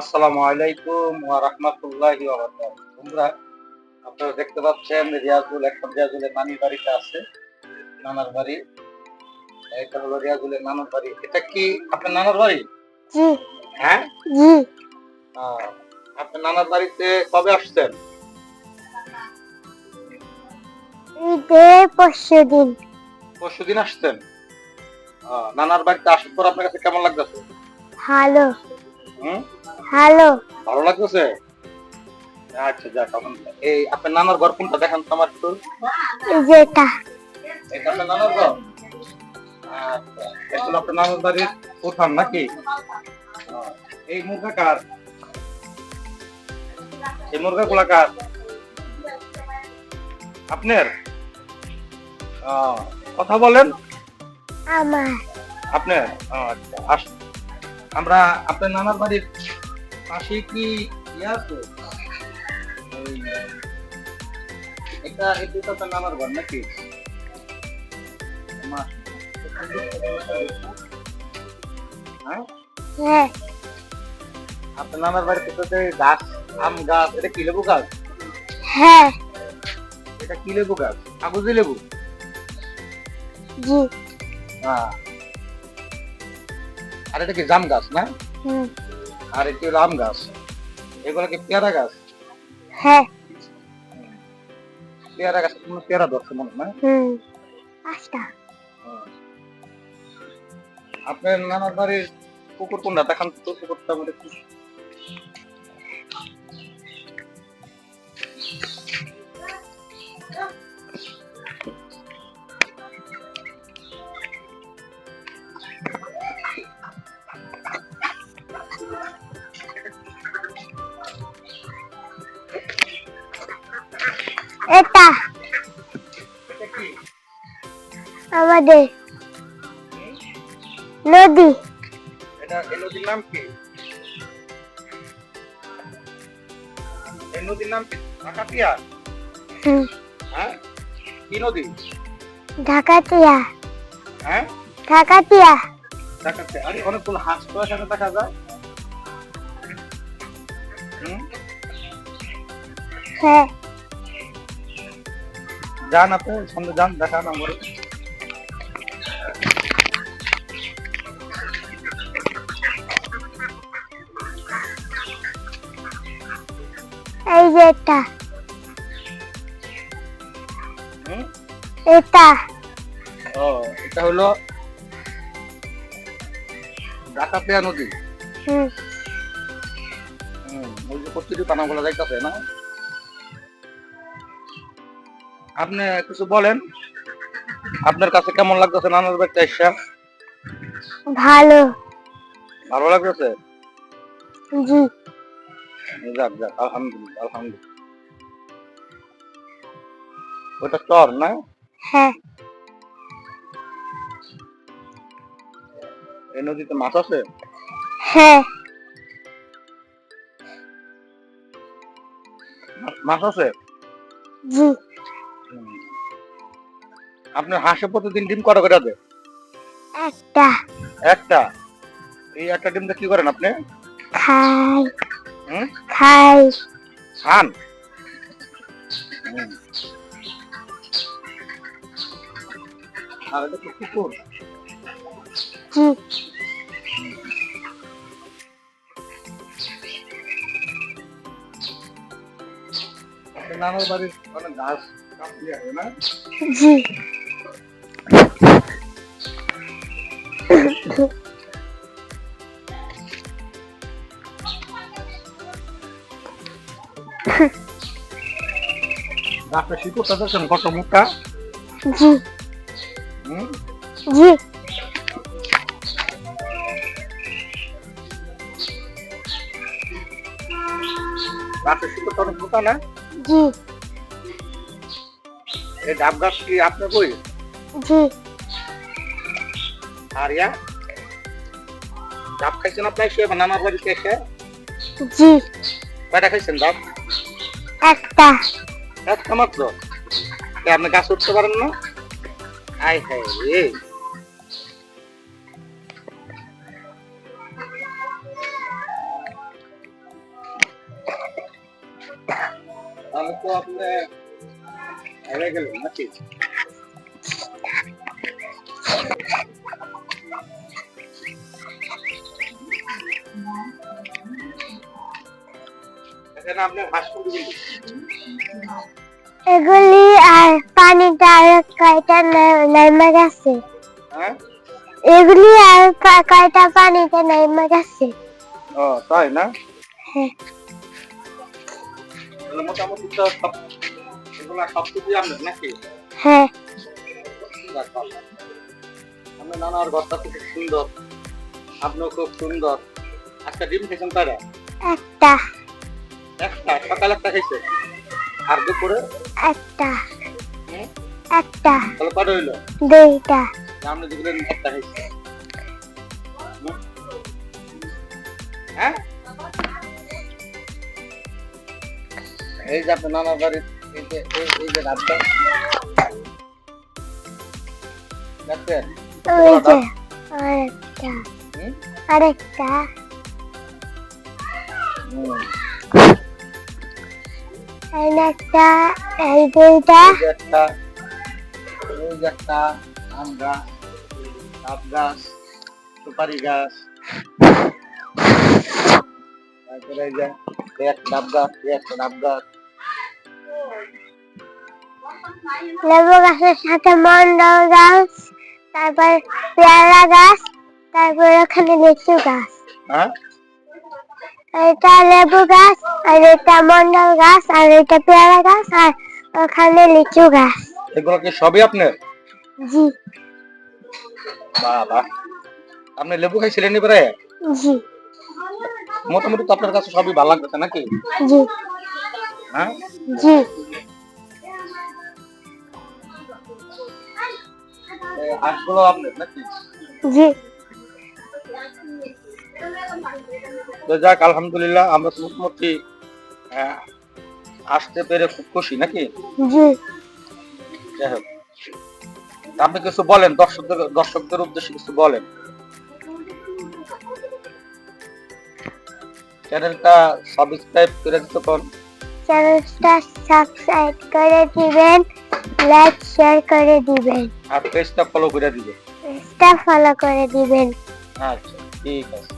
আসসালামু আলাইকুম ওয়া রাহমাতুল্লাহি ওয়া বারাকাতুহু। তোমরা আপনারা দেখতে পাচ্ছেন রিয়াজুল এখন রিয়াজুলের নানির বাড়িতে আছে নানার বাড়ি। এটা হলো রিয়াজুলের নানার বাড়ি। এটা কি আপনার নানার বাড়ি? জি। হ্যাঁ? জি। আপনার নানার বাড়িতে কবে আসছেন? ঈদে পরশু দিন। পরশু দিন আসছেন? নানার বাড়িতে আসার পর আপনার কাছে কেমন লাগতেছে? ভালো। হুম? ভালো ভালো লাগতেছে? আচ্ছা যাক আলহামদুলিল্লাহ। এই আপনার নানার ঘর কোনটা? দেখান তো আমার একটু। এই যেটা এটা। আপনার নানার ঘর? আচ্ছা এটা হলো আপনার নানার বাড়ির উঠান নাকি? এই মুরগা কার? এই মুরগা গুলা কার? আপনার? কথা বলেন। আমার। আপনার? আচ্ছা আমরা আপনার নানার বাড়ির পাশে কি ইয়ে আছে? এটা এটা তো ঘর নাকি? হ্যাঁ? হ্যাঁ। আপনার নানার বাড়িতে তো গাছ আম গাছ এটা কি লেবু গাছ? হ্যাঁ। এটা কি লেবু গাছ? কাগজি লেবু? জি। হ্যাঁ। আর এটা কি জাম গাছ না? হুম। আর এটি হলো আম গাছ এগুলো কি পেয়ারা গাছ? হ্যাঁ। পেয়ারা গাছ কোনো পেয়ারা ধরছে মনে হয় পাঁচটা। আপনার নানার বাড়ির পুকুর কোনটা? দেখান তো পুকুরটা আমাদের আমাদের নদী। এটা এই নদীর নাম কি? এই নদীর নাম কি? ঢাকাতিয়া? হ্যাঁ? কি নদী? ঢাকাতিয়া। হ্যাঁ? ঢাকাতিয়া। ঢাকাতে আরে অনেকগুলো হাঁস তো এখানে দেখা যায়। হ্যাঁ। যান আপনি সামনে যান দেখান আমার। যে এটা? এটা। ও এটা হলো ডাকাতিয়া নদী। হুম। হুম, ওই যে প্রতিটি পানাগুলো যাইতেছে না? আপনি কিছু বলেন? আপনার কাছে কেমন লাগতেছে নানার বাড়িতে এসে? ভালো। ভালো লাগতেছে? জি। যাক যাক আলহামদুলিল্লাহ আলহামদুলিল্লাহ। ওটা চর না? হ্যাঁ। এই নদীতে মাছ আছে হ্যাঁ। মাছ আছে জি। আপনার হাঁসে প্রতিদিন ডিম কটা করে দেয়? একটা। একটা? এই একটা ডিম দিয়ে কি করেন আপনি? খাই। হুম? খাই খান। আর এটা কি কুকুর। নানার বাড়ির অনেক গাছ না? জি। গাছটা শিকড়টা দেখছেন কত মোটা জি হুম জি গাছের শিকড়টা অনেক মোটা না জি এই ডাব গাছ কি আপনার বই জি আর ইয়া ডাব খাইছেন আপনি এসে বা নানার বাড়িতে এসে জি কয়টা খাইছেন ডাব একটা। একটা মাত্র? আপনি গাছ উঠতে পারেন না? আয় হাই রে। তাহলে তো আপনি গেলেন নাকি? এগুলি আর পানিটা আর কয়টা নাইমা গেছে? হ্যাঁ? এগুলি আর কয়টা পানিতে নাইমা গেছে? ও তাই না? হ্যাঁ। মোটামুটি তো সব এগুলো সব কিছুই আপনার নাকি? হ্যাঁ। আপনার নানার ঘরটা খুব সুন্দর। আপনিও খুব সুন্দর। আজকে ডিম খেয়েছেন তারা একটা। একটা সকালে একটা খেয়েছে আর দুপুরে? একটা। একটা। তাহলে কত হইল? দুইটা। আপনি দুপুরে একটা হুম? হ্যাঁ? এই যে আপনার নানার বাড়ির এই যে এই- যে রাতটা। দেখছেন ওই যে আরেকটা। আরেকটা। এই একটা এই দুইটা। একটা এই একটা আম গাছ ডাব গাছ সুপারি গাছ। তারপরে এই যে একটা ডাব গাছ একটা ডাব গাছ। লেবু গাছের সাথে মন্ডল গাছ তারপর পেয়ারা গাছ তারপর ওখানে লিচু গাছ। হ্যাঁ? এটা লেবু গাছ আর এটা মন্ডল গাছ আর এটা পেয়ারা গাছ আর ওখানে লিচু গাছ। এগুলো কি সবই আপনার? জি। বাবা আপনি লেবু খাইছিলেন এবারে জি। মোটামুটি তো আপনার কাছে সবই ভালো লাগতেছে নাকি? জি। হ্যাঁ? জি। হাঁসগুলো আপনার নাকি? জি। তো যাক আলহামদুলিল্লাহ আমরা তো মোটামুটি আসতে পেরে খুব খুশি নাকি? যাই হোক। আপনি কিছু বলেন দর্শকদের দর্শকদের উদ্দেশ্যে কিছু বলেন। চ্যানেলটা সাবস্ক্রাইব করে দিতে পারেন। চ্যানেলটা সাবস্ক্রাইব করে দিবেন লাইক শেয়ার করে দিবেন। আর পেজটা ফলো করে দিবে পেজটা ফলো করে দিবেন। আচ্ছা ঠিক আছে।